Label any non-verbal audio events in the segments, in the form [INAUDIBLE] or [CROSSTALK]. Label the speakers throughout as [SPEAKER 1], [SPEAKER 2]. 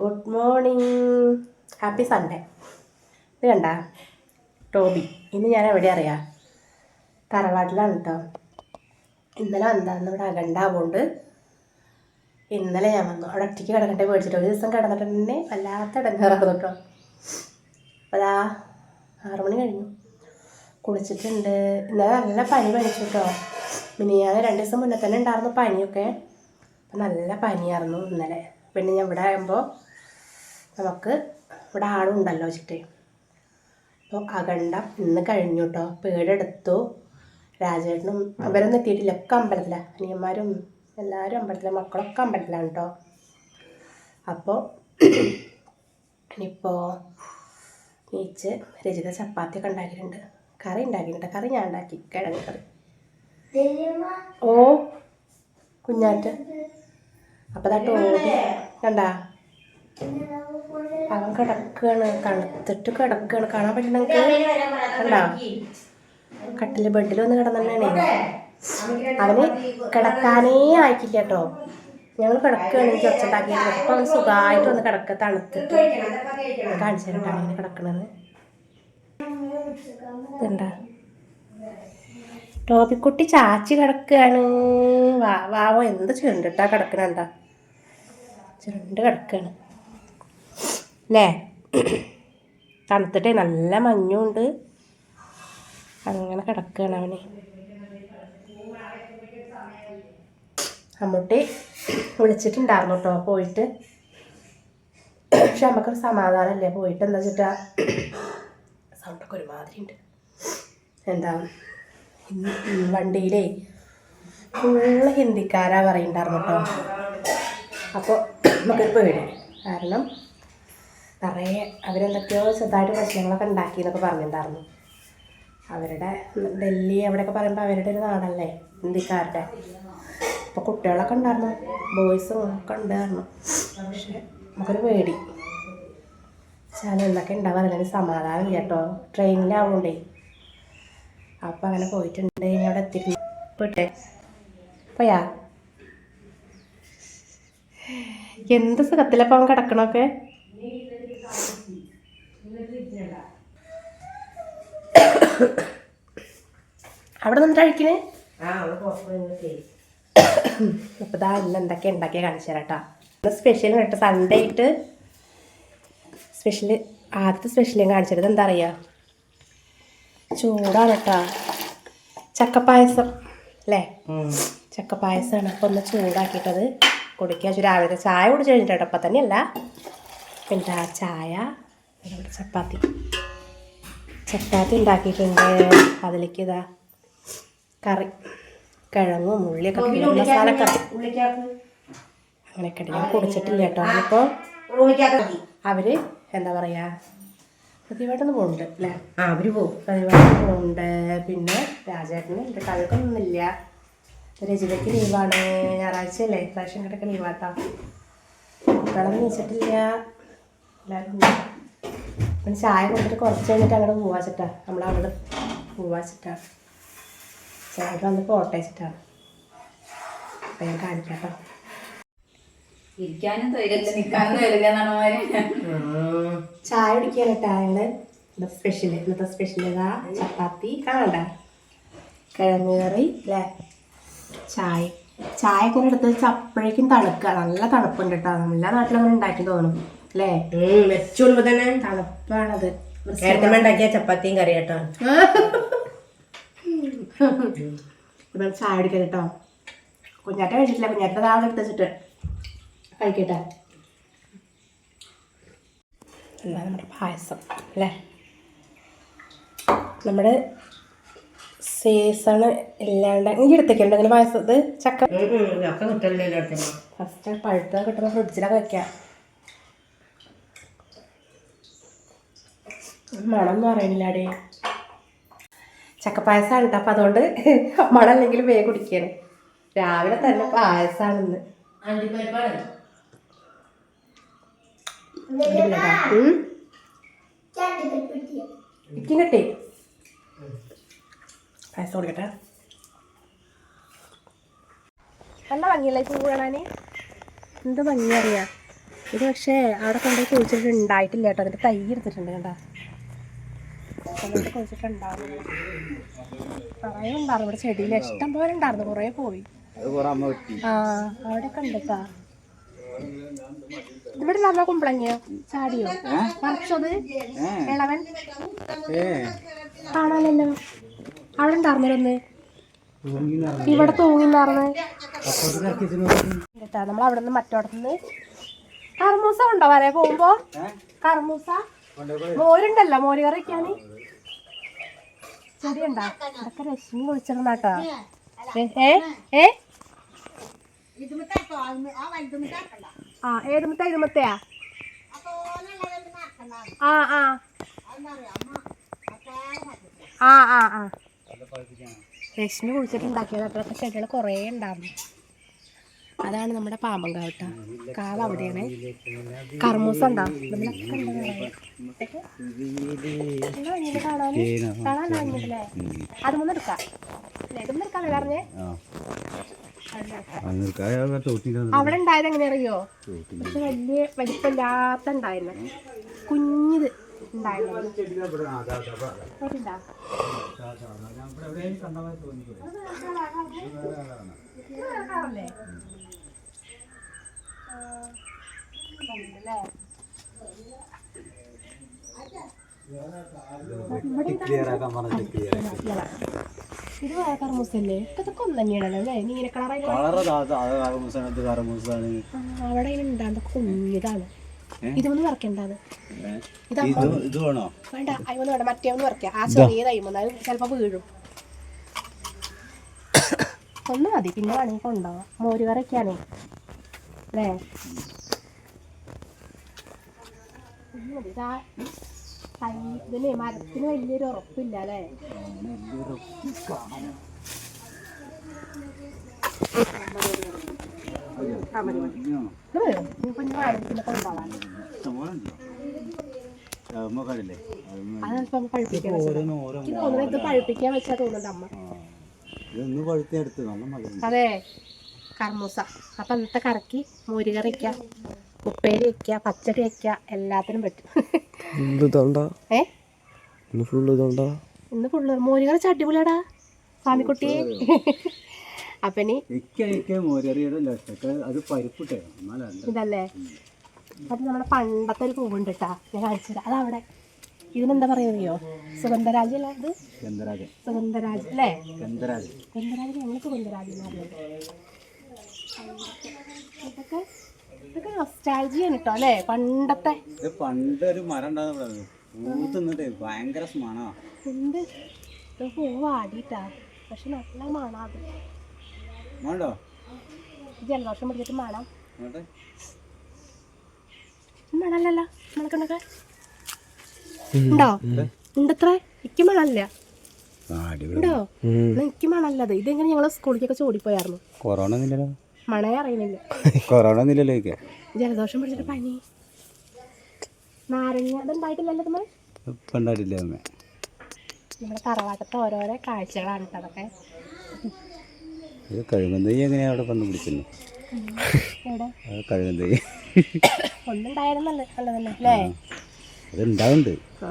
[SPEAKER 1] Good morning happy Sunday ഇത് കണ്ട? Toby ഇന്ന് ഞാൻ എവിടെ അറിയാം? തറവാട്ടിലാണ് കേട്ടോ ഇന്നലെ വന്നായിരുന്നു ഇവിടെ അകണ്ടാവുകൊണ്ട് ഇന്നലെ ഞാൻ വന്നു. അവിടെ ഒറ്റയ്ക്ക് കിടക്കട്ടെ മേടിച്ചിട്ട് ഒരു ദിവസം കിടന്നിട്ട് തന്നെ വല്ലാത്ത ഇടങ്ങാറായിരുന്നു കേട്ടോ അപ്പോൾ അതാ ആറു മണി കഴിഞ്ഞു. കുളിച്ചിട്ടുണ്ട്. ഇന്നലെ നല്ല പനി പനിച്ചു കേട്ടോ പിന്നെ ഞാൻ രണ്ട് ദിവസം മുന്നേ തന്നെ ഉണ്ടായിരുന്നു പനിയൊക്കെ. നല്ല പനിയായിരുന്നു ഇന്നലെ. പിന്നെ ഞാൻ ഇവിടെ ആകുമ്പോൾ നമുക്ക് ഇവിടെ ആളുണ്ടല്ലോ വെച്ചിട്ട്. അപ്പോൾ അകണ്ടം ഇന്ന് കഴിഞ്ഞു കേട്ടോ പേടെടുത്തു. രാജേട്ടനും അവരൊന്നും എത്തിയിട്ടില്ല. ഒക്കെ അമ്പലത്തിലാണ് അനിയന്മാരും എല്ലാവരും അമ്പലത്തിലെ. മക്കളൊക്കെ അമ്പലത്തിലാണ് കേട്ടോ അപ്പോൾ ഇനിയിപ്പോൾ നീച്ച് രചിത ചപ്പാത്തി ഒക്കെ ഉണ്ടാക്കിയിട്ടുണ്ട്. കറി ഉണ്ടാക്കിയിട്ടുണ്ട്. കറി ഞാൻ ഉണ്ടാക്കി. കിഴങ്ങ് കറി. ഓ കുഞ്ഞാറ്റ്. അപ്പോൾ തട്ടോ കണ്ടാ? അവൻ കിടക്കുകയാണ് തണുത്തിട്ട് കിടക്കുകയാണ് കാണാൻ പറ്റണ കണ്ടോ? കട്ടിൽ ബെഡിൽ വന്ന് കിടന്നാണ് അവന് കിടക്കാനേ ആയിട്ടില്ല കേട്ടോ. ഞങ്ങൾ കിടക്കുകയാണ് എനിക്ക് ഒച്ചുണ്ടാക്കിയിട്ട് അപ്പോൾ അവൻ സുഖമായിട്ട് വന്ന് കിടക്ക തണുത്തിട്ട്. കാണിച്ചു തരട്ടോ അങ്ങനെ കിടക്കണത്. എന്താ ടോപ്പിക്കുട്ടി ചാച്ചി കിടക്കുകയാണ് വാ വാവോ എന്ത് ചുരുണ്ടിട്ടാ കിടക്കണണ്ട ചുരുണ്ട് കിടക്കുകയാണ് അല്ലേ തണുത്തിട്ടേ നല്ല മഞ്ഞുണ്ട്. അങ്ങനെ കിടക്കുകയാണ് അവന്. അമ്മൂട്ടി വിളിച്ചിട്ടുണ്ടായിരുന്നു കേട്ടോ പോയിട്ട്. പക്ഷെ നമുക്കൊരു സമാധാനമല്ലേ പോയിട്ട് എന്താ വെച്ചിട്ടാ? സൗണ്ടൊക്കെ ഒരുമാതിരി ഉണ്ട് എന്താ വണ്ടിയിലേ ഫുള്ള് ഹിന്ദിക്കാരാ പറയുന്നുണ്ടായിരുന്നു കേട്ടോ. അപ്പോൾ നമുക്കൊരു പേടി. കാരണം നിറയെ അവരെന്തൊക്കെയോ ചെറുതായിട്ട് പ്രശ്നങ്ങളൊക്കെ ഉണ്ടാക്കി എന്നൊക്കെ പറഞ്ഞിട്ടുണ്ടായിരുന്നു. അവരുടെ ഡൽഹി അവിടെയൊക്കെ പറയുമ്പോൾ അവരുടെ ഒരു നാടല്ലേ ഹിന്ദിക്കാരുടെ. അപ്പോൾ കുട്ടികളൊക്കെ ഉണ്ടായിരുന്നു ബോയ്സും ഒക്കെ ഉണ്ടായിരുന്നു പക്ഷെ നമുക്കൊരു പേടി. വെച്ചാൽ എന്തൊക്കെ ഉണ്ടാവാൻ അല്ലെങ്കിൽ സമാധാനം കേട്ടോ ട്രെയിനിലാവുകൊണ്ടേ അപ്പം അങ്ങനെ പോയിട്ടുണ്ട് ഇനി അവിടെ എത്തിയിട്ട് പോയിട്ടെ പോയാ? എന്ത് സുഖത്തിലപ്പം അവൻ കിടക്കണൊക്കെ? അവിടെ നിന്നിട്ട് കഴിക്കണേ? അപ്പൊ ഇതാ ഇന്ന് എന്തൊക്കെ ഉണ്ടാക്കിയ കാണിച്ചു തരാം കേട്ടോ സ്പെഷ്യൽ കേട്ടോ സൺഡേ ആയിട്ട് സ്പെഷ്യൽ ആദ്യത്തെ സ്പെഷ്യൽ ഞാൻ കാണിച്ചത് എന്താ അറിയാ? ചൂടാണ് കേട്ടോ ചക്കപ്പായസം അല്ലേ? ചക്കപ്പായസമാണ് അപ്പോൾ ഒന്ന് ചൂടാക്കിയിട്ടത് കുടിക്കാൻ വെച്ചു രാവിലെ ചായ കുടിച്ച് കഴിഞ്ഞിട്ടോ അപ്പം തന്നെയല്ല. പിന്നെ ചായ പിന്നെ ചപ്പാത്തി. ചപ്പാത്തി ഉണ്ടാക്കിയിട്ടുണ്ട്. അതിലേക്ക് ഇതാ കറി കിഴങ്ങും ഉള്ളിയൊക്കെ അങ്ങനെയൊക്കെ ഉണ്ട് ഞാൻ കുടിച്ചിട്ടില്ല കേട്ടോ. അപ്പോൾ അവർ എന്താ പറയാ പ്രതിവായിട്ടൊന്നും പോകുന്നുണ്ട് അല്ലേ?
[SPEAKER 2] ആ അവർ പോകും
[SPEAKER 1] പ്രതിവായിട്ട് പോകുന്നുണ്ട് പിന്നെ രാജേട്ടന് എന്റെ കഴക്കൊന്നുമില്ല രചിതയ്ക്ക് ലീവാണ്. ഞായറാഴ്ച അല്ലേ പ്രാവശ്യം കടക്ക് ലീവാട്ടാ കുട്ടികളൊന്നും വെച്ചിട്ടില്ല എല്ലാവരും ചായ കൊണ്ടിട്ട് കുറച്ച് കഴിഞ്ഞിട്ട് അങ്ങോട്ട് നമ്മൾ നമ്മളവിടെ പൂവാച്ചിട്ടാ ചായ വന്ന് പോട്ടെ വെച്ചിട്ടാണ് അപ്പം ഞാൻ കാണിക്കാം കേട്ടോ
[SPEAKER 2] ഇരിക്കാനും തൊഴിലില്ല നിൽക്കാനും തൊഴിലില്ല
[SPEAKER 1] ചായ കുടിക്കാൻ കേട്ടാ ഞങ്ങൾ ഇന്നത്തെ സ്പെഷ്യൽ ഇന്നത്തെ സ്പെഷ്യൽ ഇതാ ചപ്പാത്തി. കാണണ്ട? കിഴങ്ങ് കറി അല്ലേ ചായ. ചായ ഒക്കെ എടുത്ത് വെച്ച് അപ്പോഴേക്കും തണുക്കുക നല്ല തണുപ്പുണ്ട് കേട്ടോ. എല്ലാ നാട്ടിലും അങ്ങനെ ഉണ്ടാക്കി തോന്നും. അല്ലേ
[SPEAKER 2] വെച്ചോളുമ്പോ തന്നെ.
[SPEAKER 1] തണുപ്പാണത്.
[SPEAKER 2] ഉണ്ടാക്കിയ ചപ്പാത്തിയും കറി കേട്ടോ
[SPEAKER 1] ഇപ്പം ചായ കുടിക്കാൻ കേട്ടോ കുഞ്ഞാറ്റ കഴിച്ചിട്ടില്ല. കുഞ്ഞാറ്റ നാളെ എടുത്ത് വെച്ചിട്ട് കഴിക്കട്ടെ. എന്നാ നമ്മുടെ പായസം അല്ലേ നമ്മുടെ സീസണ് ഇല്ലാണ്ട് ഇനി എടുത്തേക്കുണ്ട്. ഇങ്ങനെ പായസം ഇത് ചക്ക. ഫസ്റ്റ് പഴുത്ത കിട്ടുന്ന ഫ്രിഡ്ജിലൊക്കെ വെക്കാം. മണം എന്ന് പറയണില്ലാടേ ചക്കപ്പായസമാണ് കേട്ടോ. അപ്പം അതുകൊണ്ട് [LAUGHS] മണം അല്ലെങ്കിൽ വേഗം കുടിക്കണം. രാവിലെ തന്നെ പായസമാണെന്ന് ഇക്കും കിട്ടി. പായസം കൊടുക്കട്ടെ. നല്ല ഭംഗിയല്ലേ പൂ കാണാൻ എന്ത് ഭംഗി അറിയാം. ഇത് പക്ഷേ അവിടെ കൊണ്ടുപോയി കുഴിച്ചിട്ട് ഉണ്ടായിട്ടില്ല കേട്ടോ. അതിന്റെ തൈ എടുത്തിട്ടുണ്ട് കണ്ട കുഴിച്ചിട്ടുണ്ടാവും കുറേ ഉണ്ടായിരുന്നു. ഇവിടെ ചെടിയിൽ ഇഷ്ടം പോലെ ഉണ്ടായിരുന്നു. കുറേ പോയി. ആ അവിടെ കണ്ടിട്ടാ ഇവിടെ നല്ല കുമ്പളങ്ങിയോ? ചാടിയോ? പറിച്ചത് ഇളവൻ? കാണാനല്ലോ. അവിടെ ഉണ്ടായിരുന്നൊന്ന് ഇവിടെ തൂങ്ങിണ്ടാർന്ന് കേട്ടാ നമ്മൾ അവിടെ നിന്ന് മറ്റോടത്തുനിന്ന് കർമൂസ ഉണ്ടോ വരെ പോകുമ്പോ. കർമൂസ. മോരുണ്ടല്ലോ. മോര് കറി വെക്കാന് ചെടി ഉണ്ടാ ഇതൊക്കെ രശ്മി കുളിച്ചിരുന്നാട്ടോ. ഏ ഏ ആ ഏത് മുത്ത ഇത് മുത്തയാ ആ ആ. ആ ആ ആ. രശ്മി ചെടികൾ കുറേ ഉണ്ടായിരുന്നു. അതാണ് നമ്മുടെ പാമ്പങ്കാവട്ട കാവ് അവിടെയാണ്. കർമൂസ ഉണ്ടാവും? അത് എടുക്കാം. പറഞ്ഞേ? അവിടെ ഉണ്ടായത് എങ്ങനെ അറിയോ പക്ഷെ വലിയ വലിപ്പമില്ലാത്ത ഉണ്ടായിരുന്നു. കുഞ്ഞിത് ഉണ്ടായിരുന്നു. ഇത് ഇതൊക്കെ ഒന്ന് തന്നെയാണല്ലോ അല്ലേ? കളറായി അവിടെ ഉണ്ടാകുന്ന കുഞ്ഞിതാണ്. ഇതൊന്നും വേണ്ട. മറ്റേ ഒന്ന് വറക്കാം ആ ചെറിയതായി വീഴും. ഒന്ന് മതി. പിന്നെ വേണമെങ്കിൽ കൊണ്ടുപോവാം. മോര് കറിക്കാനേ അല്ലേ? ഇതിന് മരത്തിന് വലിയൊരു ഉറപ്പില്ല അല്ലേ? കൊണ്ടുപോകാം പഴുപ്പിക്കാൻ വെച്ചാ തോന്നുന്നുണ്ട് അമ്മ
[SPEAKER 3] ഇതൊന്ന് പഴുത്തെടുത്ത് നല്ല മതി
[SPEAKER 1] അതെ കർമ്മൂസ അപ്പം ഇന്നത്തെ കറക്കി മോരി കറി വയ്ക്കുക ഉപ്പേരി വയ്ക്കുക പച്ചടി വയ്ക്കുക എല്ലാത്തിനും പറ്റും. ഏ?
[SPEAKER 4] ഇന്ന് ഫുള്ള്
[SPEAKER 1] മോര് കറി ചട്ടിപുളടാ സ്വാമിക്കുട്ടി.
[SPEAKER 3] അപ്പനിട്ടേ
[SPEAKER 1] ഇതല്ലേ? അത് നമ്മുടെ പണ്ടത്തെ ഒരു പൂവുണ്ട് കേട്ടാ ഞാൻ കാണിച്ചു തരാം അതവിടെ. ഇതിനെന്താ പറയുകയോ സുഗന്ധരാജ് അല്ലേ ഇത്? സുഗന്ധരാജ് അല്ലേ? ഞങ്ങൾ സുഗന്ധരാജ് എന്ന് പറയുന്നത് ഇതൊക്കെ ഇതൊക്കെ നൊസ്റ്റാൾജിയാണ് കേട്ടോ അല്ലേ? പണ്ടത്തെ.
[SPEAKER 3] ഇത് പണ്ട് ഒരു മരം പൂത്തുന്നിട്ട് ഭയങ്കര സ്മണ
[SPEAKER 1] എന്ത്? ഇത് പക്ഷെ നല്ല മണം അത്.
[SPEAKER 3] വേണ്ടോ
[SPEAKER 1] ജലദോഷം പിടിച്ചിട്ട് മണം.
[SPEAKER 3] മണല്ലോ
[SPEAKER 1] മണല്ലല്ലോ. മണക്കണ്ടൊക്കെ ഉണ്ടോ? ഉണ്ടത്രേ? എനിക്ക് മണല്ല. ഉണ്ടോ? എനിക്ക് മണല്ലത്. ഇതെങ്ങനെ ഞങ്ങൾ സ്കൂളിലേക്കൊക്കെ ചോടിപ്പോയായിരുന്നു?
[SPEAKER 3] കൊറോണ ഒന്നുമില്ലല്ലോ?
[SPEAKER 1] മണയെ അറിയുന്നില്ല [LAUGHS]
[SPEAKER 3] കൊറോണ ഒന്നുമില്ലല്ലോ
[SPEAKER 1] ജലദോഷം പിടിച്ചിട്ട് പനി. നാരങ്ങ അതുണ്ടായിട്ടില്ലല്ലോ നമ്മൾ
[SPEAKER 3] പണ്ടായിട്ടില്ല അമ്മ
[SPEAKER 1] നമ്മുടെ തറവാട്ടത്തെ ഓരോരോ കാഴ്ചകളാണ് കേട്ടോ അതൊക്കെ.
[SPEAKER 3] ഇത് കഴുകുന്ന എങ്ങനെയാ അവിടെ വന്ന് പിടിക്കുന്നു? കഴുകുന്ന
[SPEAKER 1] ഒന്നുണ്ടായാലും അല്ലേ?
[SPEAKER 3] അത് ഉണ്ടാവുന്നുണ്ട്
[SPEAKER 1] ആ.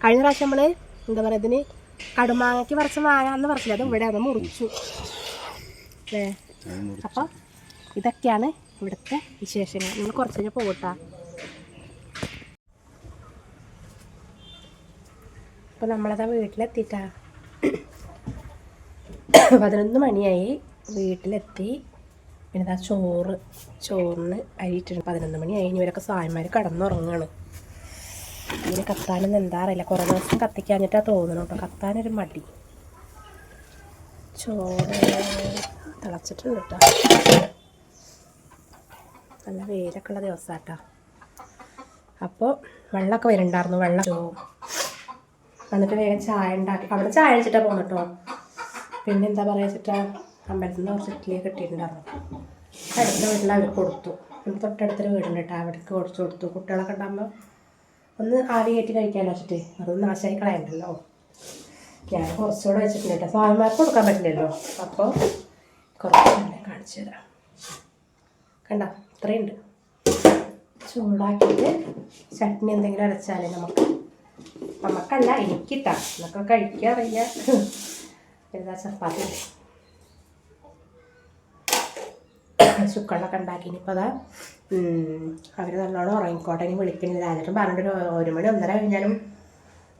[SPEAKER 1] കഴിഞ്ഞ പ്രാവശ്യം നമ്മൾ എന്താ പറയുക ഇതിന് കടുമാങ്ങയ്ക്ക് പറിച്ച മാങ്ങ എന്ന് പറഞ്ഞില്ല? അത് ഇവിടെ അത് മുറിച്ചു. അല്ലേ അപ്പോൾ ഇതൊക്കെയാണ് ഇവിടുത്തെ വിശേഷങ്ങൾ. നമ്മൾ കുറച്ച് കഴിഞ്ഞ് പോകട്ടാ അപ്പോൾ നമ്മളതാ വീട്ടിലെത്തിട്ടാ. പതിനൊന്ന് മണിയായി വീട്ടിലെത്തി. പിന്നെ ഇതാ ചോറ് ചോറിന് അരിയിട്ടുണ്ട് പതിനൊന്ന് മണിയായി. ഇനി ഇവരൊക്കെ സായന്മാർ കടന്നുറങ്ങുകയാണ് ഇതിന് കത്താനൊന്നും എന്താ അറിയില്ല. കുറേ ദിവസം കത്തിക്കാഞ്ഞിട്ടാ തോന്നുന്നു കേട്ടോ കത്താനൊരു മടി. ചോറ് തിളച്ചിട്ടുണ്ട് കേട്ടോ നല്ല വെയിലൊക്കെ ഉള്ള ദിവസമാട്ടോ അപ്പോൾ വെള്ളമൊക്കെ വരുന്നുണ്ടായിരുന്നു വെള്ളം എന്നിട്ട് വേഗം ചായ ഉണ്ടാക്കി. അവിടെ ചായ വെച്ചിട്ടാണ് പോകുന്നു കേട്ടോ പിന്നെ എന്താ പറയുക വെച്ചിട്ടാ? അമ്പലത്തിൽ നിന്ന് കുറച്ച് ഇഡ്ഡലി കിട്ടിയിട്ടുണ്ടായിരുന്നു. അടുത്ത വീട്ടിൽ അവർ കൊടുത്തു. തൊട്ടടുത്തൊരു വീടുണ്ട് കേട്ടോ അവിടേക്ക് കുറച്ച് കൊടുത്തു. കുട്ടികളൊക്കെ ഉണ്ടാകുമ്പോൾ ഒന്ന് ആവി കയറ്റി കഴിക്കാൻ വെച്ചിട്ട്. അത് നാശമായി കളയണ്ടല്ലോ. ഞാൻ കുറച്ചുകൂടെ വെച്ചിട്ടുണ്ട് കേട്ടോ സ്വാമിമാർക്ക് കൊടുക്കാൻ പറ്റില്ലല്ലോ. അപ്പോൾ കുറച്ച് തന്നെ കാണിച്ചു തരാം. കണ്ട? ഇത്രയുണ്ട്. ചൂടാക്കിയിട്ട് ചട്നി എന്തെങ്കിലും അരച്ചാലേ നമുക്ക്. നമുക്കല്ല എനിക്കിട്ടാ. എന്നൊക്കെ കഴിക്കാറില്ല [LAUGHS] എന്താ ചപ്പാത്തി? ഉണ്ട്. ചുക്കണ്ണൊക്കെ ഉണ്ടാക്കി. ഇനിയിപ്പോൾ അതാ അവർ നല്ലോണം ഉറങ്ങിക്കോട്ടെ ഇനി വിളിക്കണില്ല രാജേട്ടൻ പറഞ്ഞിട്ട് ഒരു- മണി ഒന്നര കഴിഞ്ഞാലും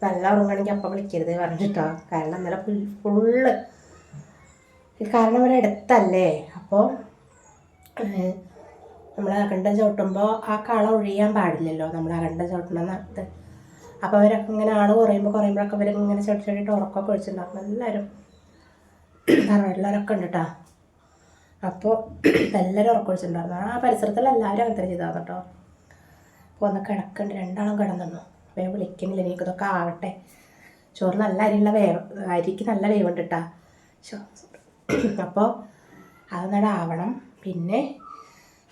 [SPEAKER 1] നല്ല ഉറങ്ങണമെങ്കിൽ അപ്പം വിളിക്കരുത് പറഞ്ഞിട്ടോ. കാരണം ഇന്നലെ ഫുള്ള്. കാരണം ഇവിടെ അടുത്തല്ലേ? അപ്പോൾ നമ്മൾ അകണ്ട ചവിട്ടുമ്പോൾ ആ കള ഒഴിയാൻ പാടില്ലല്ലോ. നമ്മൾ അകണ്ട ചവിട്ടണം നടത്ത് അപ്പോൾ അവരൊക്കെ ഇങ്ങനെ ആൾ കുറയുമ്പോൾ കുറയുമ്പോഴൊക്കെ അവർ ഇങ്ങനെ ചവിട്ടി ചവിട്ടിയിട്ട് ഉറക്കമൊക്കെ ഒഴിച്ചിട്ടുണ്ടാകും എല്ലാവരും [CLEARS THROAT] എല്ലാവരൊക്കെ ഉണ്ട് കേട്ടോ അപ്പോൾ എല്ലാവരും ഉറക്കൊഴിച്ചിട്ടുണ്ടായിരുന്നു. ആ പരിസരത്തുള്ള എല്ലാവരും അങ്ങനെ തന്നെ ചെയ്താൽ കേട്ടോ. അപ്പോൾ ഒന്ന് കിടക്കണ്ട്. രണ്ടാളും കിടന്നു വേഗം വിളിക്കുന്നില്ല. എനിക്കിതൊക്കെ ആവട്ടെ. ചോറ് നല്ല അരിയുള്ള വേവ് അരിക്ക് നല്ല വേവുണ്ട് കേട്ടാ അപ്പോൾ അതൊന്നട ആവണം. പിന്നെ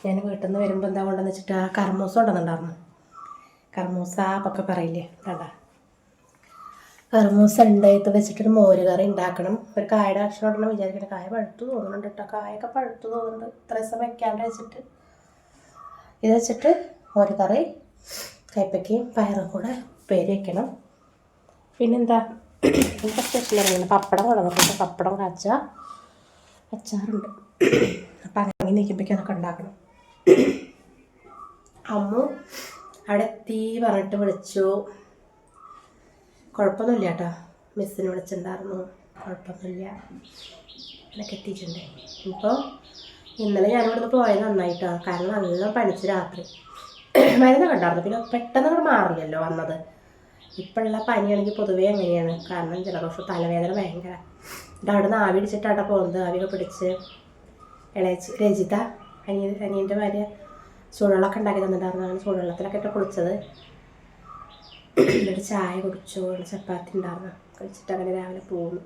[SPEAKER 1] ഞാൻ വീട്ടിൽ നിന്ന് വരുമ്പോൾ എന്താ കൊണ്ടെന്ന് വെച്ചിട്ട് ആ കർമൂസ ഉണ്ടെന്നുണ്ടായിരുന്നു കർമൂസ അപ്പൊക്കെ പറയില്ലേ? കണ്ടാ കർമൂസ ഉണ്ട് ഇത് വെച്ചിട്ടൊരു മോര് കറി ഉണ്ടാക്കണം ഒരു കായയുടെ അക്ഷരം ഉണ്ടെന്ന് വിചാരിക്കണം കായ പഴുത്തു തോന്നുന്നുണ്ട് കേട്ടോ കായൊക്കെ പഴുത്തു തോന്നുന്നുണ്ട് ഇത്ര ദിവസം വെക്കാണ്ട് വെച്ചിട്ട് ഇത് വെച്ചിട്ട് മോര് കറി കയ്പ്പയ്ക്കയും പയറും കൂടെ ഉപ്പേരി വെക്കണം. പിന്നെന്താ? എനിക്ക് സ്പെഷ്യൽ ഇറങ്ങുന്നത് പപ്പടം കൊണ്ടുവന്നിട്ടുണ്ട്. പപ്പടം കാച്ച അച്ചാറുണ്ട്. അപ്പം അങ്ങനെ നിൽക്കുമ്പോഴേക്കും അതൊക്കെ ഉണ്ടാക്കണം. അമ്മു അവിടെ തീ പറഞ്ഞിട്ട് വിളിച്ചു. കുഴപ്പമൊന്നുമില്ല കേട്ടോ. മിസ്സിന് വിളിച്ചിട്ടുണ്ടായിരുന്നു. കുഴപ്പമൊന്നുമില്ല. എന്നൊക്കെ എത്തിയിട്ടുണ്ട്. ഇപ്പോൾ ഇന്നലെ ഞാൻ ഇവിടുന്ന് പോയത് നന്നായിട്ടോ. കാരണം നല്ല പനിച്ച് രാത്രി. [CLEARS THROAT] മരുന്ന് കണ്ടായിരുന്നു. പിന്നെ പെട്ടെന്ന് അവിടെ മാറില്ലല്ലോ വന്നത്. ഇപ്പോഴുള്ള പനിയാണെങ്കിൽ പൊതുവേ അങ്ങനെയാണ്. കാരണം ജലദോഷം തലവേദന ഭയങ്കര. എന്നിട്ട് അവിടെ നിന്ന് ആവി പിടിച്ചിട്ടാട്ടോ പോകുന്നത്. ആവിയൊക്കെ പിടിച്ച് ഇളയച്ച് രജിത അനിയ അനിയന്റെ ഭാര്യ ചൂടുവെള്ളമൊക്കെ ഉണ്ടാക്കി തന്നിട്ടുണ്ടായിരുന്നു. അങ്ങനെ ചൂടുവെള്ളത്തിലൊക്കെ ഇട്ട് കുളിച്ചത്. എന്നിട്ട് ചായ കുടിച്ചു ഒരു ചപ്പാത്തി ഉണ്ടായിരുന്നു കഴിച്ചിട്ട് അങ്ങനെ രാവിലെ പോകുന്നു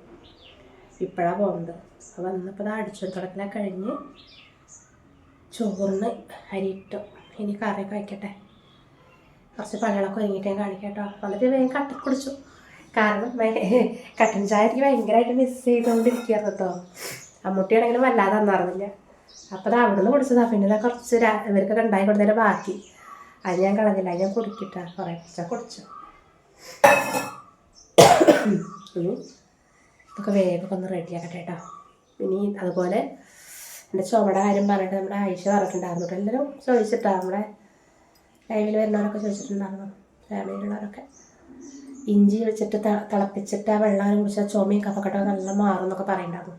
[SPEAKER 1] ഇപ്പോഴാണ് പോകുന്നത് അപ്പോൾ വന്നപ്പോൾ അത് അടിച്ചു തുടക്കലൊക്കെ കഴിഞ്ഞ് ചോറിന് അരിയിട്ടു. ഇനി കറിയൊക്കെ വയ്ക്കട്ടെ കുറച്ച് പണികളൊക്കെ ഒരുങ്ങിയിട്ട് ഞാൻ കാണിക്കാം കേട്ടോ. എന്നിട്ട് വേഗം കട്ടൻ കുടിച്ചു. കാരണം കട്ടൻ ചായ എനിക്ക് ഭയങ്കരമായിട്ട് മിസ് ചെയ്തുകൊണ്ടിരിക്കുകയായിരുന്നു കേട്ടോ അമ്മൂട്ടിയാണെങ്കിലും വല്ലാതെ തന്നായിരുന്നില്ല അപ്പോൾ അത് അവിടെ നിന്ന് കുടിച്ചതാണ് പിന്നെ കുറച്ച് ഇവർക്ക് ഉണ്ടായി കൊടുത്തതിന്റെ ബാക്കി. അത് ഞാൻ കളഞ്ഞില്ല. അത് ഞാൻ കുടിക്കിട്ടാ. കുറേ കുറച്ച് കുടിച്ചു. ഇതൊക്കെ വേഗം ഒന്ന് റെഡിയാക്കട്ടെ കേട്ടോ. ഇനി അതുപോലെ എന്റെ ചുമയുടെ കാര്യം പറഞ്ഞിട്ട് നമ്മുടെ ആയിഷ പറഞ്ഞിട്ടുണ്ടായിരുന്നു എല്ലാവരും ചോദിച്ചിട്ടാണ് നമ്മുടെ ലൈവിൽ വരുന്നവരൊക്കെ ചോദിച്ചിട്ടുണ്ടായിരുന്നു. ഫാമിലിയിലുള്ളവരൊക്കെ ഇഞ്ചി വെച്ചിട്ട് തിളപ്പിച്ചിട്ട് ആ വെള്ളം കുടിച്ചാൽ ചുമയും കഫക്കെട്ടൊക്കെ നല്ല മാറും എന്നൊക്കെ പറയുന്നുണ്ടായിരുന്നു.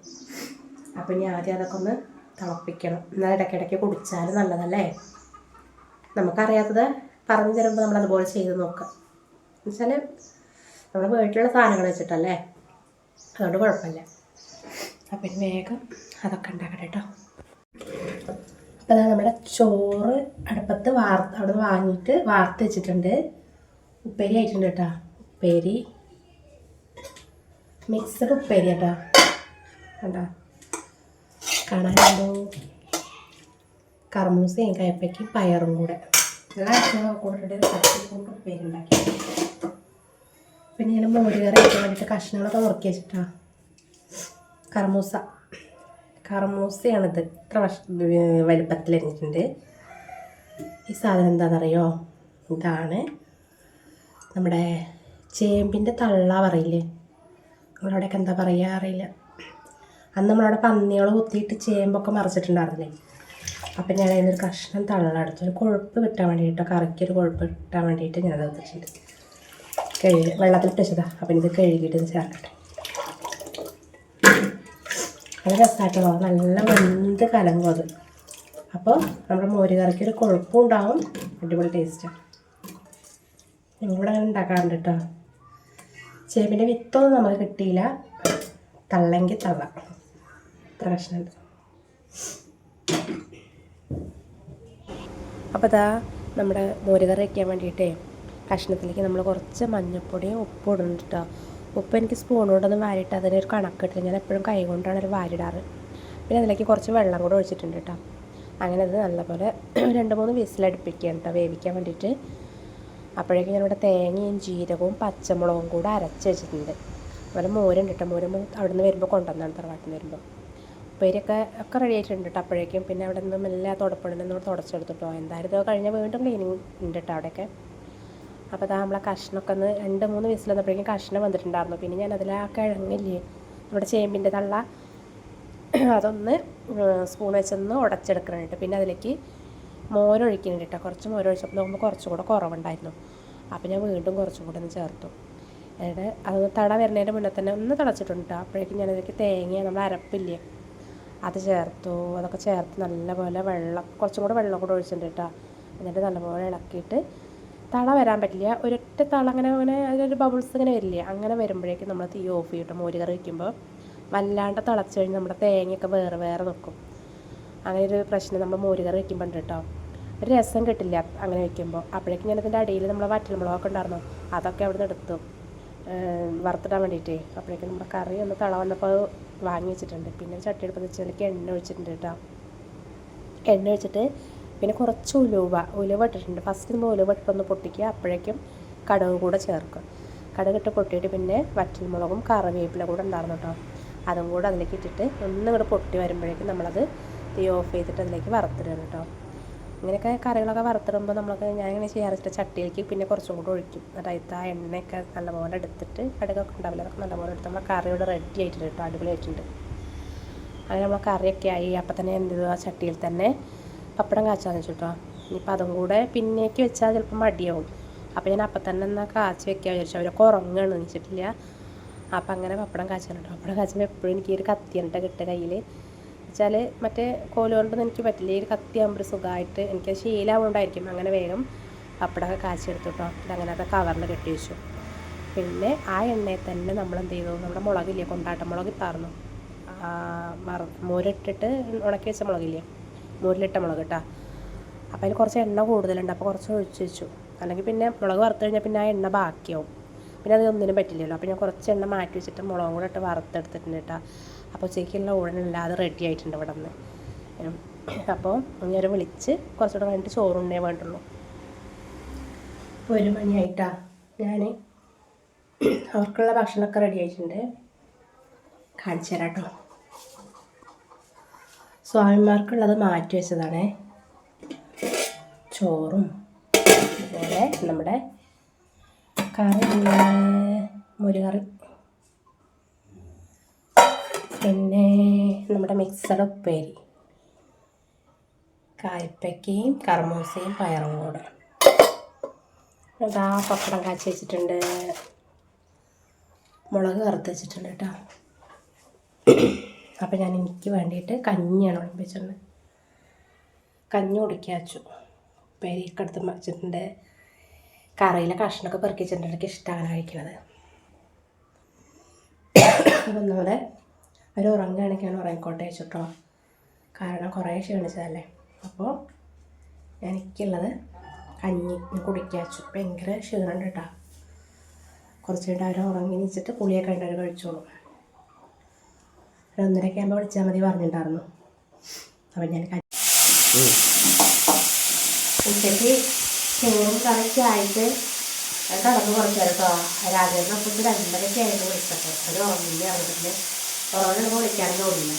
[SPEAKER 1] അപ്പം ഇനി ആദ്യം അതൊക്കെ ഒന്ന് തിളപ്പിക്കണം. എന്നാൽ ഇടയ്ക്കിടയ്ക്ക് കുടിച്ചാൽ നല്ലതല്ലേ? നമുക്കറിയാത്തത് പറഞ്ഞു തരുമ്പോൾ നമ്മൾ അതുപോലെ ചെയ്ത് നോക്കാം എന്നുവെച്ചാൽ നമ്മുടെ വീട്ടിലുള്ള സാധനങ്ങൾ വെച്ചിട്ടല്ലേ? അതുകൊണ്ട് കുഴപ്പമില്ല. അപ്പം പിന്നെ വേഗം അതൊക്കെ ഉണ്ടാക്കട്ടെ കേട്ടോ അപ്പം അതാ നമ്മുടെ ചോറ് അടുപ്പത്ത് വാർത്ത അവിടെ വാങ്ങിയിട്ട് വാർത്ത് വെച്ചിട്ടുണ്ട്. ഉപ്പേരി ആയിട്ടുണ്ട് കേട്ടോ ഉപ്പേരി. മിക്സഡ് ഉപ്പേരി കേട്ടോ കണ്ടോ? കാണാനുണ്ടോ കർമൂസയും കയപ്പയ്ക്കും പയറും കൂടെ. എല്ലാ അച്ഛനും കൂടെ കൂട്ട് ഉപ്പേരി പിന്നെ ഞാൻ മോര് കറി വയ്ക്കാൻ വേണ്ടിയിട്ട് കഷ്ണങ്ങളൊക്കെ നുറുക്കി വെച്ചിട്ടാണ് കർമൂസ. കർമൂസയാണിത്. ഇത്ര വർഷ വലുപ്പത്തിൽ എറിഞ്ഞിട്ടുണ്ട് ഈ സാധനം എന്താണെന്നറിയോ ഇതാണ് നമ്മുടെ ചേമ്പിന്റെ തള്ള പറയില്ലേ? നമ്മളവിടെയൊക്കെ എന്താ പറയുക അറിയില്ല. അന്ന് നമ്മളവിടെ പന്നികൾ കുത്തിയിട്ട് ചേമ്പൊക്കെ മറിച്ചിട്ടുണ്ടായിരുന്നില്ലേ? അപ്പം ഞാൻ അതിനൊരു കഷ്ണം തള്ളെടുത്തു ഒരു കൊഴുപ്പ് കിട്ടാൻ വേണ്ടിയിട്ട് കറിക്ക് ഒരു കൊഴുപ്പ് കിട്ടാൻ വേണ്ടിയിട്ട് ഞാനത് വെച്ചിട്ടുണ്ട്. കഴുകി വെള്ളത്തിൽ വെച്ചതാ അപ്പം ഇത് കഴുകിയിട്ട് ചേർക്കട്ടെ. അത് രസമായിട്ടുള്ള നല്ല വെന്ത് കലങ്ങും അത്. അപ്പോൾ നമ്മുടെ മോര് കറിക്ക് ഒരു കൊഴുപ്പും ഉണ്ടാവും. അടിപൊളി ടേസ്റ്റാണ് ഞങ്ങളിവിടെ അങ്ങനെ ഉണ്ടാക്കാറുണ്ട് കേട്ടോ ചേമ്പിന്റെ വിത്തൊന്നും നമുക്ക് കിട്ടിയില്ല. തള്ളെങ്കിൽ തള്ള. ഇത്ര പ്രശ്നമുണ്ട് അപ്പോൾ ഇതാ നമ്മുടെ മോരുകറി വയ്ക്കാൻ വേണ്ടിയിട്ടേ കഷ്ണത്തിലേക്ക് നമ്മൾ കുറച്ച് മഞ്ഞൾപ്പൊടിയും ഉപ്പും ഇടുന്നുണ്ട് കേട്ടോ ഉപ്പ് എനിക്ക് സ്പൂൺ കൊണ്ടൊന്നും വാരിയിട്ട് അതിനൊരു കണക്കിട്ടില്ല ഞാൻ എപ്പോഴും കൈ കൊണ്ടാണ് ഒരു വാരിടാറ്. പിന്നെ അതിലേക്ക് കുറച്ച് വെള്ളം കൂടെ ഒഴിച്ചിട്ടുണ്ട് കേട്ടോ. അങ്ങനെ അത് നല്ലപോലെ രണ്ട് മൂന്ന് വിസിലടുപ്പിക്കുകയാണ് കേട്ടോ വേവിക്കാൻ വേണ്ടിയിട്ട്. അപ്പോഴേക്കും ഞാനിവിടെ തേങ്ങയും ജീരകവും പച്ചമുളകും കൂടെ അരച്ച് വെച്ചിട്ടുണ്ട്. അതുപോലെ മോരുണ്ട് കേട്ടോ. മോര് അവിടെ നിന്ന് വരുമ്പോൾ കൊണ്ടുവന്നാണ് തറവാട്ടിൽ നിന്ന് വരുമ്പോൾ ഉപ്പേരിയൊക്കെ ഒക്കെ റെഡി ആയിട്ടുണ്ട് അപ്പോഴേക്കും. പിന്നെ അവിടെ നിന്ന് മെല്ലെ തുടപ്പണിന്ന് തുടച്ചെടുത്തിട്ടോ. എന്തായാലും ഇതൊക്കെ കഴിഞ്ഞാൽ വീണ്ടും ക്ലീനിങ് ഉണ്ട് കേട്ടോ അവിടെയൊക്കെ. അപ്പോൾ അതാ നമ്മളെ കഷ്ണമൊക്കെ ഒന്ന് രണ്ട് മൂന്ന് വിസിൽ വന്നപ്പോഴേക്കും കഷ്ണം വന്നിട്ടുണ്ടായിരുന്നു. പിന്നെ ഞാൻ അതിൽ ആ കിഴങ്ങില്ലേ നമ്മുടെ ചേമ്പിന്റെ തള്ള അതൊന്ന് സ്പൂൺ വെച്ചൊന്ന് ഉടച്ചെടുക്കണുണ്ട് പിന്നെ അതിലേക്ക് മോരൊഴിക്കുന്നുണ്ട് കേട്ടോ കുറച്ച് മോരൊഴിച്ചപ്പോൾ നോക്കുമ്പോൾ കുറച്ചും കൂടെ കുറവുണ്ടായിരുന്നു. അപ്പോൾ ഞാൻ വീണ്ടും കുറച്ചും കൂടെ ഒന്ന് ചേർത്തു. എന്നിട്ട് അത് തട വരുന്നതിന്റെ മുന്നേ തന്നെ ഒന്ന് തിളച്ചിട്ടുണ്ട് കേട്ടോ അപ്പോഴേക്കും ഞാനതിലേക്ക് തേങ്ങ നമ്മൾ അരപ്പില്ലേ അത് ചേർത്തു. അതൊക്കെ ചേർത്ത് നല്ലപോലെ വെള്ളം കുറച്ചും കൂടെ വെള്ളം കൂടെ ഒഴിച്ചിട്ടുണ്ട് കേട്ടോ. എന്നിട്ട് നല്ലപോലെ ഇളക്കിയിട്ട് തള വരാൻ പറ്റില്ല. ഒരൊറ്റ തള അങ്ങനെ അങ്ങനെ അതിലൊരു ബബിൾസ് ഇങ്ങനെ വരില്ല അങ്ങനെ വരുമ്പോഴേക്കും നമ്മൾ തീ ഓഫ് ചെയ്തിട്ട് മോര് കറി വയ്ക്കുമ്പോൾ വല്ലാണ്ട് തിളച്ച് കഴിഞ്ഞ് നമ്മുടെ തേങ്ങയൊക്കെ വേറെ വേറെ നിൽക്കും അങ്ങനെ ഒരു പ്രശ്നം നമ്മൾ മോര് കറി വയ്ക്കുമ്പോൾ ഉണ്ട് കേട്ടോ ഒരു രസം കിട്ടില്ല അങ്ങനെ വയ്ക്കുമ്പോൾ അപ്പോഴേക്കും ഞാൻ ഇതിന്റെ അടിയിൽ നമ്മൾ വറ്റൽമുളകൊക്കെ ഉണ്ടായിരുന്നു. അതൊക്കെ അവിടെ നിന്ന് എടുത്തു വറുത്തിടാൻ വേണ്ടിയിട്ടേ. അപ്പോഴേക്കും നമ്മുടെ കറി ഒന്ന് തള വന്നപ്പോൾ വാങ്ങി വെച്ചിട്ടുണ്ട്. പിന്നെ ചട്ടി എടുപ്പം വെച്ചതിലേക്ക് എണ്ണ ഒഴിച്ചിട്ടുണ്ട് കേട്ടോ. എണ്ണ ഒഴിച്ചിട്ട് പിന്നെ കുറച്ച് ഉലുവ ഉലുവ ഇട്ടിട്ടുണ്ട്. ഫസ്റ്റ് നമ്മൾ ഉലുവ ഇട്ടൊന്ന് പൊട്ടിക്കുക. അപ്പോഴേക്കും കടുക് കൂടെ ചേർക്കും കടുക് ഇട്ട് പൊട്ടിയിട്ട് പിന്നെ വറ്റൽമുളകും കറിവേപ്പില കൂടെ ഉണ്ടായിരുന്നു കേട്ടോ. അതും കൂടെ അതിലേക്ക് ഇട്ടിട്ട് ഒന്നും കൂടെ പൊട്ടി വരുമ്പോഴേക്കും നമ്മളത് തീ ഓഫ് ചെയ്തിട്ട് അതിലേക്ക് വറുത്തിടുക കേട്ടോ. ഇങ്ങനെയൊക്കെ കറികളൊക്കെ വറുത്തിടുമ്പോൾ നമ്മളൊക്കെ ഞാൻ ഇങ്ങനെ ചെയ്യാറിച്ചിട്ട് ചട്ടിയിലേക്ക് പിന്നെ കുറച്ചും കൂടെ ഒഴിക്കും. അതായത് ആ എണ്ണയൊക്കെ നല്ലപോലെ എടുത്തിട്ട് കടുകൊക്കെ ഉണ്ടാവില്ല അതൊക്കെ നല്ലപോലെ എടുത്ത് നമ്മൾ കറിയോട് റെഡി ആയിട്ടുണ്ട് കേട്ടോ അടിപൊളിയായിട്ടുണ്ട്. അങ്ങനെ നമ്മൾ കറിയൊക്കെ ആയി അപ്പം തന്നെ എന്ത് ആ ചട്ടിയിൽ തന്നെ പപ്പടം കാച്ചാന്ന് വെച്ചിട്ടോ ഇനിയിപ്പോൾ അതും കൂടെ പിന്നേക്ക് വെച്ചാൽ ചിലപ്പോൾ മടിയാവും. അപ്പോൾ ഞാൻ അപ്പം തന്നെ എന്നാൽ കാച്ചി വെക്കാൻ വിചാരിച്ചു. അവരൊക്കെ ഉറങ്ങുകയാണ് വെച്ചിട്ടില്ല. അപ്പം അങ്ങനെ പപ്പടം കാച്ചാനുണ്ടോ പപ്പടം കാച്ചുമ്പോൾ എപ്പോഴും എനിക്ക് ഒരു കത്തിയാണ് കിട്ടുക കയ്യിൽ വെച്ചാൽ മറ്റേ കോലുകൊണ്ടൊന്നും എനിക്ക് പറ്റില്ല. ഈ കത്തിയാകുമ്പോൾ സുഖമായിട്ട് എനിക്ക് ശീലമാവുകൊണ്ടായിരിക്കും അങ്ങനെ വേഗം അപ്പടൊക്കെ കാച്ചെടുത്തു കേട്ടോ അങ്ങനെ അത് കവറിൽ കെട്ടി വെച്ചു. പിന്നെ ആ എണ്ണയിൽ തന്നെ നമ്മൾ എന്ത് ചെയ്തു? നമ്മുടെ മുളകില്ലേ കൊണ്ടാട്ട മുളക് ഇട്ടായിരുന്നു മറ മോരിട്ടിട്ട് ഉണക്കി വെച്ച മുളകില്ലേ? മോരിലിട്ട മുളക് കേട്ടോ അപ്പോൾ അതിൽ കുറച്ച് എണ്ണ കൂടുതലുണ്ട്. അപ്പോൾ കുറച്ച് ഒഴിച്ച് വെച്ചു. അല്ലെങ്കിൽ പിന്നെ മുളക് വറുത്ത് കഴിഞ്ഞാൽ പിന്നെ ആ എണ്ണ ബാക്കിയാവും. പിന്നെ അത് ഒന്നിനും പറ്റില്ലല്ലോ. അപ്പോൾ ഞാൻ കുറച്ച് എണ്ണ മാറ്റി വെച്ചിട്ട് മുളകും കൂടെ ഇട്ട് വറുത്തെടുത്തിട്ടുണ്ട് കേട്ടോ അപ്പോൾ ഉച്ചയ്ക്കുള്ള ഊഴനില്ല അത് റെഡി ആയിട്ടുണ്ട് ഇവിടെ നിന്ന് അപ്പോൾ ഇങ്ങനെ വിളിച്ച് കുറച്ചുകൂടെ കഴിഞ്ഞിട്ട് ചോറുണ്ടേ വേണ്ടുള്ളൂ. ഇപ്പോൾ ഒരു മണിയായിട്ടാ. ഞാൻ അവർക്കുള്ള ഭക്ഷണമൊക്കെ റെഡി ആയിട്ടുണ്ട്. കാണിച്ചു തരാം കേട്ടോ സ്വാമിമാർക്കുള്ളത് മാറ്റി വെച്ചതാണേ. ചോറും അതുപോലെ നമ്മുടെ കറി. മുരുകറി പിന്നെ നമ്മുടെ മിക്സഡ് ഉപ്പേരി. കായ്പയ്ക്കയും കർമൂസയും പയറും കൂടെ. അതാ പപ്പടം കാച്ചി വെച്ചിട്ടുണ്ട്. മുളക് വറുത്ത് വെച്ചിട്ടുണ്ട് കേട്ടോ. അപ്പം ഞാൻ എനിക്ക് വേണ്ടിയിട്ട് കഞ്ഞിയാണ് വിളമ്പിച്ചത് കഞ്ഞി കുടിക്കാച്ചു ഉപ്പേരിയൊക്കെ എടുത്ത് വെച്ചിട്ടുണ്ട്. കറിയിലെ കഷ്ണമൊക്കെ പെറുക്കിച്ചിട്ടുണ്ട് എനിക്ക് ഇഷ്ടമാണ് കഴിക്കുന്നത് നമ്മുടെ അവർ ഉറങ്ങുകയാണെങ്കിൽ ഉറങ്ങിക്കോട്ടെ വെച്ചിട്ടോ കാരണം കുറേ ക്ഷീണിച്ചതല്ലേ. അപ്പോൾ എനിക്കുള്ളത് കഞ്ഞി കുടിക്കാൻ വെച്ചു. ഭയങ്കര ക്ഷീണമുണ്ട് കേട്ടോ. കുറച്ച് കഴിഞ്ഞിട്ട് അവരെ ഉറങ്ങി വെച്ചിട്ട് പുളിയൊക്കെ ഉണ്ട് കഴിച്ചോളും. ഒരു ഒന്നരയൊക്കെ ആകുമ്പോൾ വിളിച്ചാൽ മതി പറഞ്ഞിട്ടുണ്ടായിരുന്നു. അപ്പം ഞാൻ ഉച്ചയ്ക്ക് ചോറും കറിയൊക്കെ കടന്ന് കുറച്ച് കേട്ടോ. രാജേന്ദ്രൻ അപ്പം രണ്ടരയ്ക്ക് ആയിരുന്നു വിളിച്ചപ്പോൾ അത് ഉറങ്ങില്ല അറിഞ്ഞിട്ട് ഉറങ്ങുമ്പോൾ വിളിക്കാനും തോന്നില്ല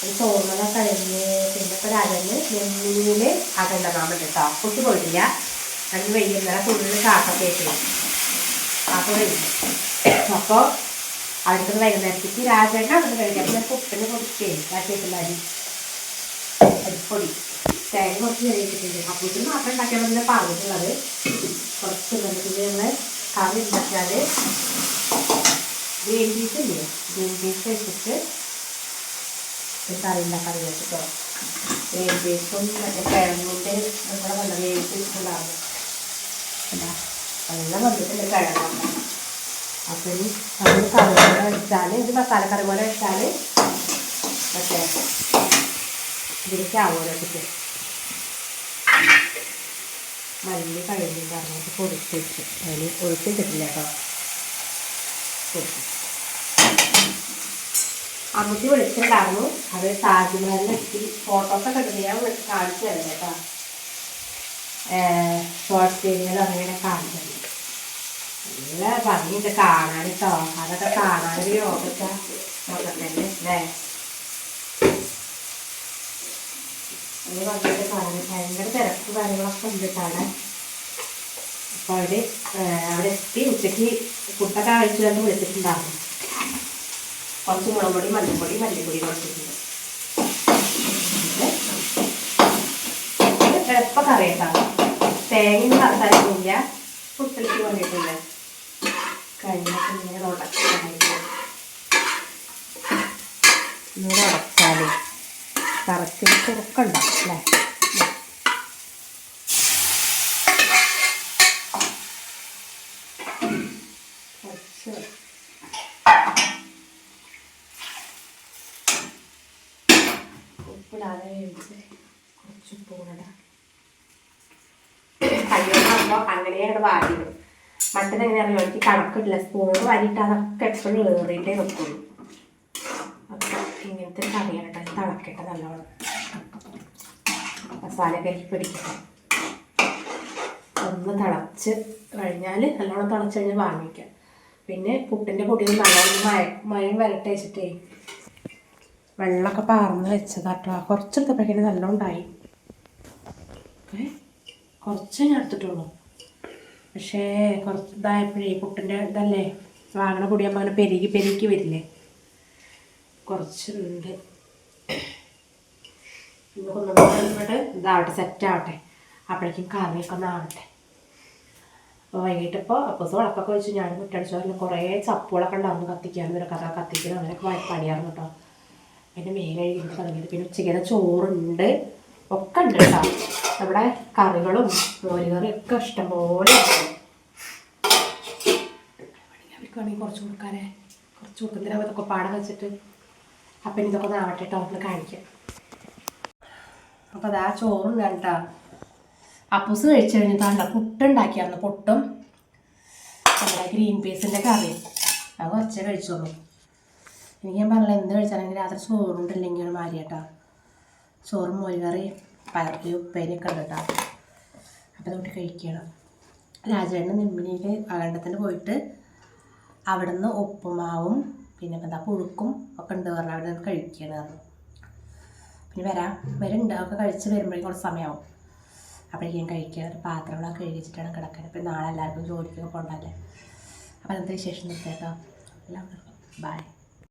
[SPEAKER 1] അത് ചോറിനെല്ലാം കഴിഞ്ഞ് പിന്നെ ഇപ്പോൾ രാജേന്ദ്രൻ നെല്ലിയിൽ അതുണ്ടാകാൻ പറ്റും കേട്ടോ. കുട്ടി പോയിട്ടില്ല. അത് വൈകുന്നേരം ഫുള്ള് കാക്ക കേട്ടില്ല കാക്ക കഴിക്കും അപ്പോൾ അവിടുത്തെ വൈകുന്നേരത്തേക്ക് രാജേട്ടൻ അവിടെ കഴിക്കാം ഞാൻ ഉപ്പിന് പൊടിക്കേ കാട്ടിയിട്ടില്ല അരി അരിപ്പൊടി തേങ്ങ കുറച്ച് ചെറിയിട്ടിട്ടുണ്ട്. അപ്പോൾ ഇത് മാത്രം ഉണ്ടാക്കിയാൽ പറഞ്ഞിട്ടുള്ളത്. കുറച്ച് നമ്മൾ കറി ഉണ്ടാക്കിയാൽ ഗ്രീൻ പീസ് ഇല്ലേ ഗ്രീൻ പീസ് വെച്ചിട്ട് കറി ഉണ്ടാക്കാൻ വെച്ചിട്ടോ ഗ്രീൻ പീസും മറ്റേ കിഴങ്ങിന്റെ നമ്മുടെ വന്ന വേവിച്ച് വെച്ചിട്ടുണ്ടായിരുന്നു എന്താ നല്ല വന്നിട്ടുണ്ട് കിഴങ്ങൊക്കെ അപ്പോൾ ഇനി നമ്മൾ കറി പോലെ വെച്ചാൽ ഇത് മസാലക്കറി പോലെ വെച്ചാൽ മറ്റേ ഇതിലേക്ക് ആവുമല്ലോ വെച്ചിട്ട് മല്ലി കഴിഞ്ഞു പറഞ്ഞിട്ട് പൊടിച്ച് വെച്ചു. അതിൽ ഒഴിച്ചിട്ടില്ല കേട്ടോ അമ്മയ്ക്ക് വിളിച്ചിട്ടുണ്ടായിരുന്നു. അത് താജ്മഹലിൽ എത്തി ഫോട്ടോസൊക്കെ എടുത്ത് ഞാൻ കാണിച്ചു തരാം കേട്ടോ. ഷോർട്ട് വീഡിയോയിൽ അങ്ങനെ കാണിച്ചു തരും നല്ല ഭംഗിയുണ്ട് കാണാൻ കേട്ടോ അതൊക്കെ കാണാനൊരു യോഗ നോക്കട്ടെ അല്ലേ അവർ വന്നിട്ട് കാണും ഭയങ്കര തിരക്ക് കാര്യങ്ങളൊക്കെ ഉണ്ട് കാണാൻ. അപ്പോൾ അവർ അവിടെ എത്തി ഉച്ചയ്ക്ക് ഫുഡൊക്കെ കഴിച്ചു കണ്ട് വിളിച്ചിട്ടുണ്ടാകും കുറച്ച് മുളക് പൊടി മല്ലിപ്പൊടി ഇത് എളുപ്പ കറിയിട്ടാണ് തേങ്ങ തരക്കില്ല പുട്ടിലേക്ക് വേണ്ടിയിട്ടില്ല? കഴിഞ്ഞിട്ട് ഇങ്ങനെ ഉടച്ചാലേ കറക്റ്റ് കുറുക്കുണ്ടാവും അല്ലേ കുറച്ച് ഉപ്പിടാതെ വേവിച്ച് കുറച്ച് ഉപ്പ് കൂടെ കയ്യോടാകുമ്പോൾ അങ്ങനെയാണ് വാരിയത് മറ്റത് എങ്ങനെയാണെന്ന് എനിക്ക് കണക്കില്ല സ്പൂൺ വാരിയിട്ട് അതൊക്കെ എപ്പോഴും ഏറിയിട്ടേ വെക്കുള്ളൂ. അപ്പം ഇങ്ങനത്തെ കറിയാണ് കേട്ടോ തിളക്കട്ടെ നല്ലോണം. മസാല കരി പിടിക്കട്ടെ. ഒന്ന് തിളച്ച് കഴിഞ്ഞാൽ നല്ലോണം തിളച്ച് കഴിഞ്ഞാൽ വാങ്ങിക്കാം. പിന്നെ പുട്ടിന്റെ പൊടിയിൽ നല്ലോണം മയ മയം വരട്ടെ വെച്ചിട്ടേ. വെള്ളമൊക്കെ പാർന്ന് വെച്ചതാട്ടോ. കുറച്ചെടുത്തപ്പോഴേക്കും നല്ലോണം ഉണ്ടായി. കുറച്ചേ ഞാൻ എടുത്തിട്ടുള്ളൂ. പക്ഷേ കുറച്ച് ഇതായപ്പോഴേ കുട്ടന്റെ ഇതല്ലേ? വാങ്ങണ കുടിയാകുമ്പോൾ അങ്ങനെ പെരുകി പെരുകി വരില്ലേ? കുറച്ചുണ്ട്. നമുക്കൊന്നും ഇതാവട്ടെ സെറ്റ് ആവട്ടെ. അപ്പോഴേക്കും കറിയൊക്കെ ഒന്ന് ആവട്ടെ. അപ്പോൾ വൈകിട്ട് ഇപ്പോൾ അപ്പൂസ് വെച്ച് ഞാൻ മുറ്റടിച്ചോറിൽ കുറേ ചപ്പുകളൊക്കെ ഉണ്ടായിരുന്നു കത്തിക്കാൻ. ഒരു കഥ കത്തിക്കണം അങ്ങനെയൊക്കെ പണിയായിരുന്നു കേട്ടോ. പിന്നെ മേലെ കഴുകി തുടങ്ങിയത് പിന്നെ ഉച്ചയ്ക്ക് ചോറുണ്ട്. ഒക്കെ ഉണ്ട് കേട്ടോ. നമ്മുടെ കറികളും മോരുകറി ഒക്കെ ഇഷ്ടംപോലെ കുറച്ച് കൊടുക്കാനേ. കുറച്ച് കൊടുക്കുന്നതിന് ഇതൊക്കെ പാടം വെച്ചിട്ട് അപ്പം ഇതൊക്കെ ഒന്ന് ആവട്ടെ കേട്ടോ. ഒന്ന് കാണിക്കാം. അപ്പോൾ അതാ ചോറും കണ്ടാ അപ്പൂസ് കഴിച്ചു കഴിഞ്ഞിട്ടാണല്ലോ പുട്ടുണ്ടാക്കിയായിരുന്നു. പുട്ടും നമ്മുടെ ഗ്രീൻ പീസിന്റെ കറി അത് കുറച്ചേ കഴിച്ചോളൂ എനിക്ക് ഞാൻ പറഞ്ഞില്ല എന്ത് കഴിച്ചാലും രാത്രി ചോറുണ്ടില്ലെങ്കിൽ മാറി കേട്ടോ ചോറും മോരുകറി പയറി ഉപ്പേരിയൊക്കെ ഉണ്ട് കേട്ടോ അപ്പം നമുക്ക് കഴിക്കണം. രാജേട്ടൻ നെമ്മിനിയിൽ അകണ്ടത്തിന് പോയിട്ട് അവിടെ നിന്ന് ഉപ്പുമാവും പിന്നെ എന്താ പുഴുക്കും ഒക്കെ ഉണ്ട് പറഞ്ഞാൽ അവിടെ നിന്ന് കഴിക്കണം പറഞ്ഞു. പിന്നെ വരാം. വരുന്നുണ്ട്. അതൊക്കെ കഴിച്ച് വരുമ്പോഴേക്കും കുറച്ച് സമയമാവും. അപ്പോഴേക്കും കഴിക്കുക. ഒരു പാത്രങ്ങളൊക്കെ കഴുകിച്ചിട്ടാണ് കിടക്കാൻ ഇപ്പം നാളെ എല്ലാവർക്കും ജോലിക്കൊക്കെ പോകണ്ടല്ലേ? അപ്പോൾ അന്നത്തെ വിശേഷം നിർത്തേട്ടോ എല്ലാവർക്കും. ബൈ